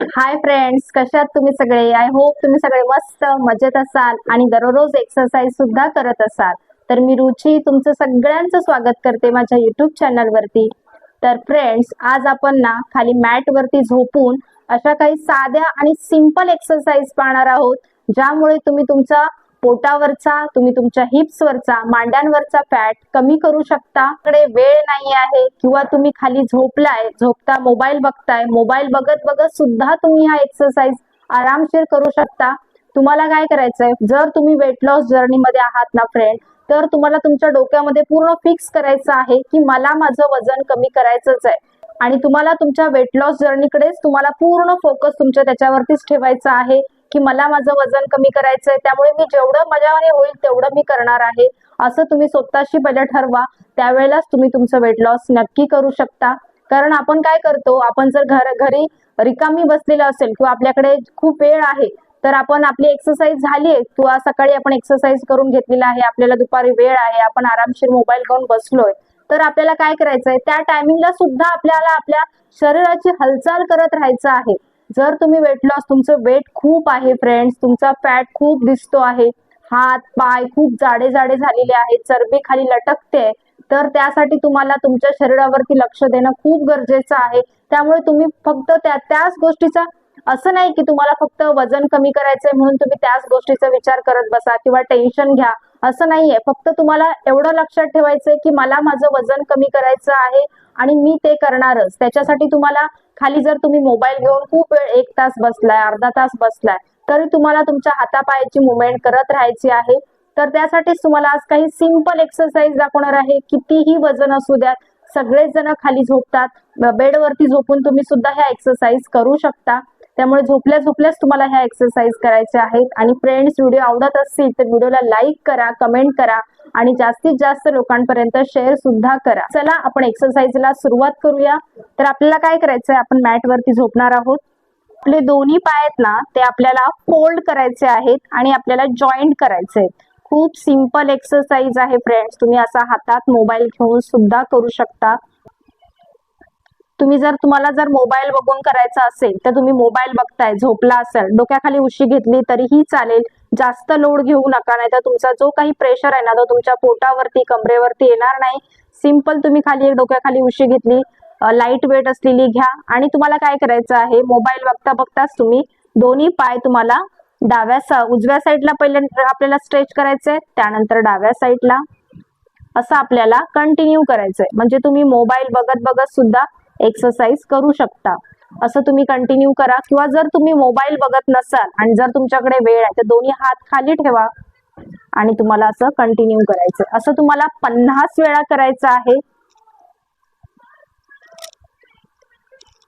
Hi friends कशात तुम्ही सगळे? आय होप तुम्ही सगळे मस्त मजेत असाल आणि दररोज एक्सरसाइज सुद्धा करत असाल. तर मी रुची तुमचं सगळ्यांचं स्वागत करते माझ्या युट्यूब चॅनल वरती. तर फ्रेंड्स आज आपण ना खाली मॅट वरती झोपून अशा काही साध्या आणि सिंपल एक्सरसाइज पाहणार आहोत ज्यामुळे तुम्ही तुमचा पोटावरचा तुम्ही तुमच्या हिप्स वरचा मांड्यांवरचा फॅट कमी करू शकता. कडे वेळ नाही आहे किंवा तुम्ही खाली झोपलाय झोपता मोबाईल बघताय मोबाईल बघत बघत सुद्धा तुम्ही हा एक्सरसाइज आरामशीर करू शकता. तुम्हाला काय करायचंय? जर तुम्ही वेट लॉस जर्नी मध्ये आहात ना फ्रेंड तर तुम्हाला तुमच्या डोक्यामध्ये पूर्ण फिक्स करायचं आहे की मला माझं वजन कमी करायचंच आहे. आणि तुम्हाला तुमच्या वेट लॉस जर्नीकडेच तुम्हाला पूर्ण फोकस तुमच्या त्याच्यावरतीच ठेवायचा आहे. की मला माझं वजन कमी करायचंय त्यामुळे मी जेवढं माझ्याने होईल तेवढं मी करणार आहे. असं तुम्ही स्वतःशी पहिले ठरवा. त्यावेळेलाच तुम्ही तुमचं वेट लॉस नक्की करू शकता. कारण आपण काय करतो आपण जर घर घरी रिकामी बसलेलं असेल किंवा आपल्याकडे खूप वेळ आहे तर आपण आपली एक्सरसाइज झाली आहे किंवा सकाळी आपण एक्सरसाइज करून घेतलेला आहे आपल्याला दुपारी वेळ आहे आपण आरामशीर मोबाईल घेऊन बसलोय तर आपल्याला काय करायचंय? त्या टायमिंगला सुद्धा आपल्याला आपल्या शरीराची हालचाल करत राहायचं आहे. जर तुम्ही वेट लॉस तुमचं वेट खूप आहे फ्रेंड्स तुमचा फॅट खूप दिसतो आहे हात पाय खूप जाडे जाडे झालेले आहेत चरबी खाली लटकते तर त्यासाठी तुम्हाला तुमच्या शरीरावरती लक्ष देणं खूप गरजेचं आहे. त्यामुळे तुम्ही फक्त त्या त्याच गोष्टीचा असं नाही की तुम्हाला फक्त वजन कमी करायचंय म्हणून तुम्ही त्याच गोष्टीचा विचार करत बसा किंवा टेन्शन घ्या. असं नाहीये. फक्त तुम्हाला एवढं लक्षात ठेवायचंय की मला माझं वजन कमी करायचं आहे आणि मी ते करणारच. त्याच्यासाठी तुम्हाला खाली जर तुम्ही मोबाईल घेऊन खूप वेळ एक तास बसलाय अर्धा तास बसलाय तरी तुम्हाला तुमच्या हातापायाची मुवमेंट करत राहायची आहे. तर त्यासाठीच तुम्हाला आज काही सिंपल एक्सरसाइज दाखवणार आहे. कितीही वजन असू द्या सगळेच जण खाली झोपतात. बेडवरती झोपून तुम्ही सुद्धा ह्या एक्सरसाइज करू शकता. त्यामुळे झोपल्या झोपल्याच तुम्हाला ह्या एक्सरसाइज करायच्या आहेत. आणि फ्रेंड्स व्हिडिओ आवडत असतील तर व्हिडिओला लाईक करा कमेंट करा आणि जास्तीत जास्त लोकांपर्यंत शेअर सुद्धा करा. चला आपण एक्सरसाइजला सुरुवात करूया. तर आपल्याला काय करायचंय? आपण मॅट वरती झोपणार आहोत. आपले दोन्ही पाय आहेत ना ते आपल्याला फोल्ड करायचे आहेत आणि आपल्याला जॉईंट करायचे आहेत. खूप सिंपल एक्सरसाइज आहे फ्रेंड्स तुम्ही असा हातात मोबाईल घेऊन सुद्धा करू शकता. तुम्ही जर तुम्हाला जर मोबाईल बघून करायचा असेल तर तुम्ही मोबाईल बघताय झोपला असेल डोक्याखाली उशी घेतली तरीही चालेल. जास्त लोड घेऊ नका नाही तर तुमचा जो काही प्रेशर आहे ना तो तुमच्या पोटावरती कमरेवरती येणार नाही. सिंपल तुम्ही खाली एक डोक्याखाली उशी घेतली लाइट वेट असलेली घ्या. आणि तुम्हाला काय करायचं आहे मोबाईल बघता बघताच तुम्ही दोन्ही पाय तुम्हाला डाव्या सा उजव्या साईडला पहिले आपल्याला स्ट्रेच करायचंय त्यानंतर डाव्या साईडला असं आपल्याला कंटिन्यू करायचंय. म्हणजे तुम्ही मोबाईल बघत बघत सुद्धा एक्सरसाइज करू शकता. असं तुम्ही कंटिन्यू करा. किंवा जर तुम्ही मोबाईल बघत नसाल आणि जर तुमच्याकडे वेळ आहे तर दोन्ही हात खाली ठेवा आणि तुम्हाला असं कंटिन्यू करायचं असं तुम्हाला पन्नास वेळा करायचं आहे.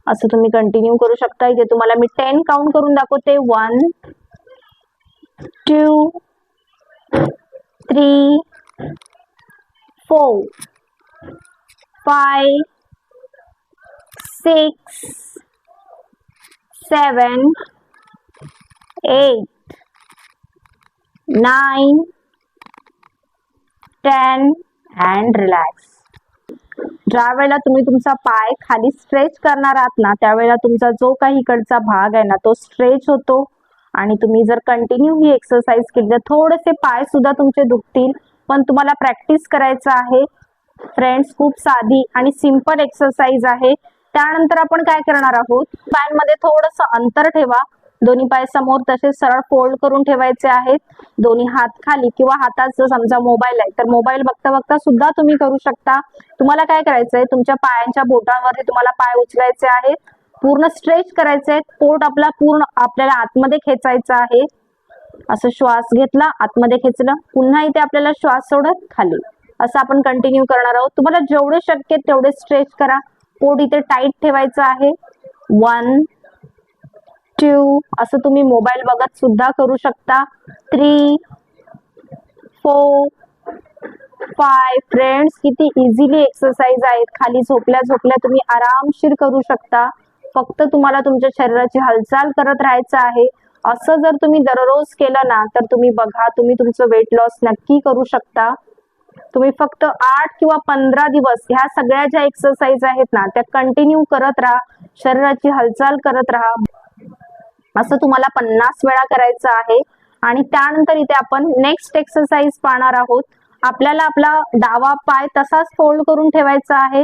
असं तुम्ही कंटिन्यू करू शकता. इथे तुम्हाला मी टेन काउंट करून दाखवते. One two three four five six seven eight nine ten and relax ज्या वेळेला तुम्ही तुमचा पाय खाली स्ट्रेच करणार आहात ना त्यावेळेला तुमचा जो काही इकडचा भाग आहे ना तो स्ट्रेच होतो. आणि तुम्ही जर कंटिन्यू ही एक्सरसाइज केली तर थोडेसे पाय सुद्धा तुमचे दुखतील. पण तुम्हाला प्रॅक्टिस करायचं आहे. फ्रेंड्स खूप साधी आणि सिंपल एक्सरसाइज आहे. त्यानंतर आपण काय करणार आहोत? पायांमध्ये थोडस अंतर ठेवा. दोन्ही पाय समोर तसेच सरळ फोल्ड करून ठेवायचे आहेत. दोन्ही हात खाली किंवा हातात जर समजा मोबाईल आहे तर मोबाईल बघता बघता सुद्धा तुम्ही करू शकता. तुम्हाला काय करायचंय? तुमच्या पायांच्या बोटांवरती तुम्हाला पाय उचलायचे आहेत. पूर्ण स्ट्रेच करायचे आहेत पोट आपला पूर्ण आपल्याला आतमध्ये खेचायचा आहे. असं श्वास घेतला आतमध्ये खेचलं. पुन्हा इथे आपल्याला श्वास सोडत खाली. असं आपण कंटिन्यू करणार आहोत. तुम्हाला जेवढे शक्य तेवढे स्ट्रेच करा. पोट इथे टाईट ठेवायचं आहे. वन टू असं तुम्ही मोबाईल बघत सुद्धा करू शकता. थ्री फोर फाय फ्रेंड्स किती इझिली एक्सरसाइज आहेत. खाली झोपल्या झोपल्या तुम्ही आरामशीर करू शकता. फक्त तुम्हाला तुमच्या शरीराची हालचाल करत राहायचं आहे. असं जर तुम्ही दररोज केलं ना तर तुम्ही बघा तुम्ही तुमचं वेट लॉस नक्की करू शकता. तुम्ही फक्त आठ किंवा पंधरा दिवस ह्या सगळ्या ज्या एक्सरसाइज आहेत ना त्या कंटिन्यू करत राहा शरीराची हालचाल करत राहा. असं तुम्हाला पन्नास वेळा करायचं आहे. आणि त्यानंतर इथे आपण नेक्स्ट एक्सरसाइज पाहणार आहोत. आपल्याला आपला डावा पाय तसाच फोल्ड करून ठेवायचा आहे.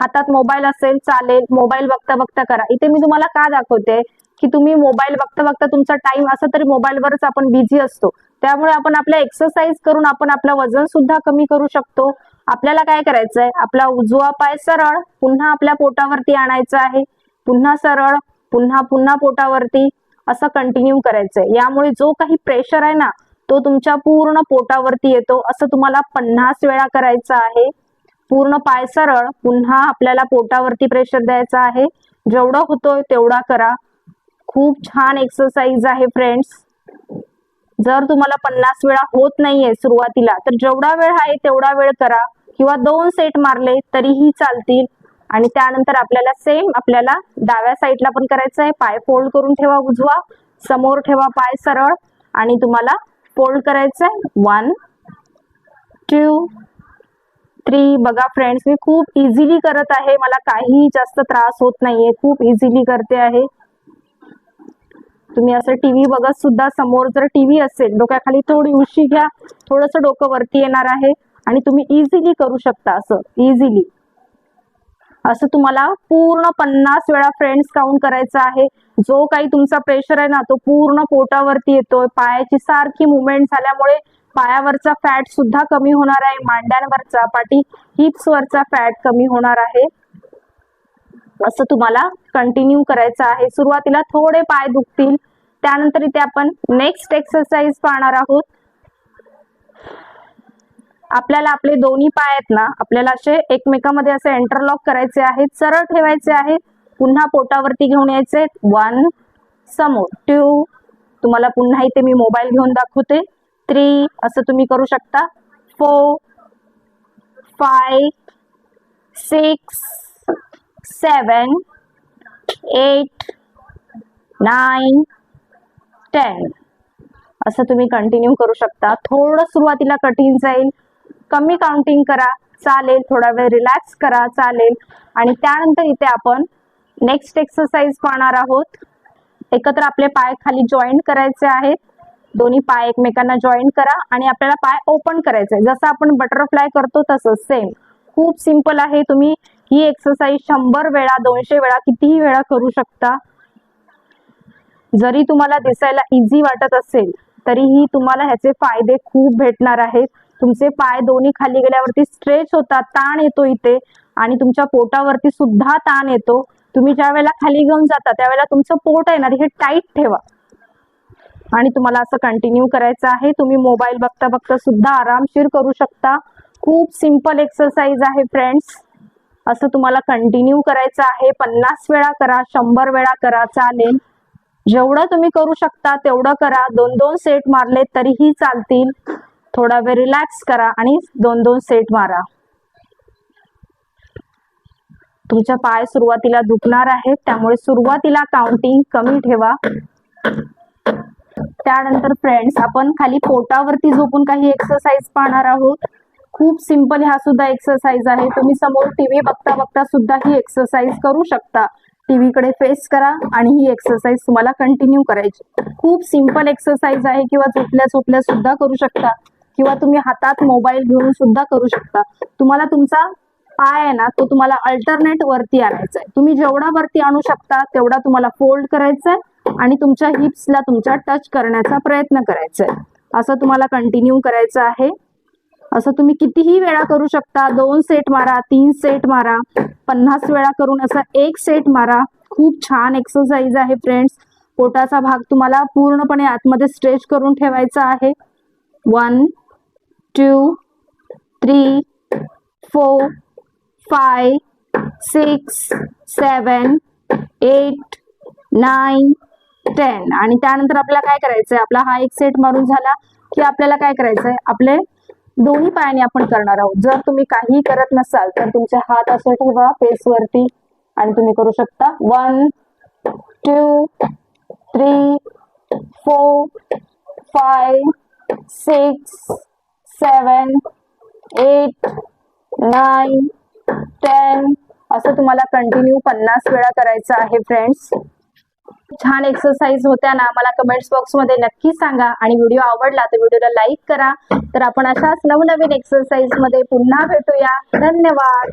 हातात मोबाईल असेल चालेल. मोबाईल बघता बघता करा. इथे मी तुम्हाला का दाखवते? की तुम्ही मोबाईल बघता बघता तुमचा टाइम असं तरी मोबाईलवरच आपण बिझी असतो. त्यामुळे आपण आपल्या एक्सरसाइज करून आपण आपलं वजन सुद्धा कमी करू शकतो. आपल्याला काय करायचंय? आपला उजवा पाय सरळ पुन्हा आपल्या पोटावरती आणायचा आहे. पुन्हा सरळ पुन्हा पुन्हा पोटावरती असं कंटिन्यू करायचंय. यामुळे जो काही प्रेशर आहे ना तो तुमच्या पूर्ण पोटावरती येतो. असं तुम्हाला पन्नास वेळा करायचं आहे. पूर्ण पाय सरळ पुन्हा आपल्याला पोटावरती प्रेशर द्यायचा आहे. जेवढं होतोय तेवढा करा. खूप छान एक्सरसाइज आहे फ्रेंड्स जर तुम्हाला पन्नास वेळा होत नाहीये सुरुवातीला तर जेवढा वेळ आहे तेवढा वेळ करा. किंवा दोन सेट मारले तरीही चालतील. आणि त्यानंतर आपल्याला सेम आपल्याला डाव्या साईडला पण करायचं आहे. पाय फोल्ड करून ठेवा उजवा. समोर ठेवा पाय सरळ. आणि तुम्हाला फोल्ड करायचं आहे. वन टू थ्री बघा फ्रेंड्स मी खूप इझिली करत आहे. मला काही जास्त त्रास होत नाहीये. खूप इझिली करते आहे. तुम्ही असं टीव्ही बघत सुद्धा समोर जर टीव्ही असेल डोक्याखाली थोडी उशी घ्या थोडस डोकं वरती येणार आहे आणि तुम्ही इझिली करू शकता असं इझिली असं तुम्हाला पूर्ण पन्नास वेळा फ्रेंड्स काउंट करायचा आहे. जो काही तुमचा प्रेशर आहे ना तो पूर्ण पोटावरती येतोय. पायाची सारखी मुवमेंट झाल्यामुळे पायावरचा फॅट सुद्धा कमी होणार आहे मांड्यांवरचा पाठी हिप्स वरचा फॅट कमी होणार आहे. असं तुम्हाला कंटिन्यू करायचं आहे. सुरुवातीला थोडे पाय दुखतील. त्यानंतर इथे आपण नेक्स्ट एक्सरसाइज पाहणार आहोत. आपल्याला आपले दोन्ही पाय आहेत ना आपल्याला असे एकमेकांमध्ये असे एंटरलॉक करायचे आहेत सरळ ठेवायचे आहेत. पुन्हा पोटावरती घेऊन यायचे वन समोर. टू तुम्हाला पुन्हा इथे मी मोबाईल घेऊन दाखवते. थ्री असं तुम्ही करू शकता. Four five six seven eight nine ten असं तुम्ही कंटिन्यू करू शकता. थोडं सुरुवातीला कठीण जाईल. कमी काउंटिंग करा. चालेल. थोडा वेळ रिलॅक्स करा. चालेल. आणि त्यानंतर इथे आपण नेक्स्ट एक्सरसाइज पाहणार आहोत. एकत्र आपले पाय खाली जॉईंट करायचे आहेत. दोन्ही पाय एकमेकांना जॉईंट करा. आणि आपल्याला पाय ओपन करायचे जसं आपण बटरफ्लाय करतो तसं सेम खूप सिंपल आहे. तुम्ही ही एक्सरसाइज शंभर वेळा दोनशे वेळा कितीही वेळा करू शकता. जरी तुम्हाला दिसायला इझी वाटत असेल तरीही तुम्हाला ह्याचे फायदे खूप भेटणार आहेत. तुमचे पाय दोन्ही खाली गेल्यावरती स्ट्रेच होतात ताण येतो इथे. आणि तुमच्या पोटावरती सुद्धा ताण येतो. तुम्ही ज्या वेळेला खाली घेऊन जाता त्यावेळेला तुमचं पोट आहे ना हे टाईट ठेवा. आणि तुम्हाला असं कंटिन्यू करायचं आहे. तुम्ही मोबाईल बघता बघता सुद्धा आरामशीर करू शकता. खूप सिंपल एक्सरसाइज आहे फ्रेंड्स असं तुम्हाला कंटिन्यू करायचं आहे. पन्नास वेळा करा शंभर वेळा करा चालेल. जेवढं तुम्ही करू शकता तेवढं करा. दोन दोन सेट मारले तरीही चालतील. थोडा वेळ रिलॅक्स करा आणि दोन दोन सेट मारा. तुमच्या पाय सुरुवातीला दुखणार आहेत. त्यामुळे सुरुवातीला काउंटिंग कमी ठेवा. त्यानंतर फ्रेंड्स आपण खाली पोटावरती झोपून काही एक्सरसाइज पाहणार आहोत. खूप सिंपल हा सुद्धा एक्सरसाइज आहे. तुम्ही समोर टीव्ही बघता बघता सुद्धा ही एक्सरसाइज करू शकता. टीव्ही कडे फेस करा आणि ही एक्सरसाइज तुम्हाला कंटिन्यू करायची. खूप सिंपल एक्सरसाइज आहे किंवा झोपल्या झोपल्या सुद्धा करू शकता. किंवा तुम्ही हातात मोबाईल घेऊन सुद्धा करू शकता. तुम्हाला तुमचा पाय आहे ना तो तुम्हाला अल्टरनेट वरती आणायचा आहे तुम्ही जेवढा वरती आणू शकता तेवढा तुम्हाला फोल्ड करायचा आहे आणि तुमच्या हिप्सला तुमच्या टच करण्याचा प्रयत्न करायचा आहे असं तुम्हाला कंटिन्यू करायचं आहे. असं तुम्ही कितीही वेळा करू शकता. दोन सेट मारा तीन सेट मारा पन्नास वेळा करून असा एक सेट मारा. खूप छान एक्सरसाइज आहे फ्रेंड्स पोटाचा भाग तुम्हाला पूर्णपणे आतमध्ये स्ट्रेच करून ठेवायचा आहे. One two three four five six seven eight nine ten आणि त्यानंतर आपल्याला काय करायचंय? आपला हा एक सेट मारून झाला की आपल्याला काय करायचंय? आपले दोन्ही पायाने आपण करणार आहोत. जर तुम्ही काही करत नसाल तर तुमचे हात असं ठेवा फेस वरती. आणि तुम्ही करू शकता one two three four five six seven eight nine ten असं तुम्हाला कंटिन्यू पन्नास वेळा करायचं आहे फ्रेंड्स छान एक्सरसाइज होत्या ना मला कमेंट्स बॉक्समध्ये नक्की सांगा. आणि व्हिडिओ आवडला तर व्हिडिओला लाईक करा. तर आपण अशाच नवनवीन एक्सरसाइजमध्ये पुन्हा भेटूया. धन्यवाद.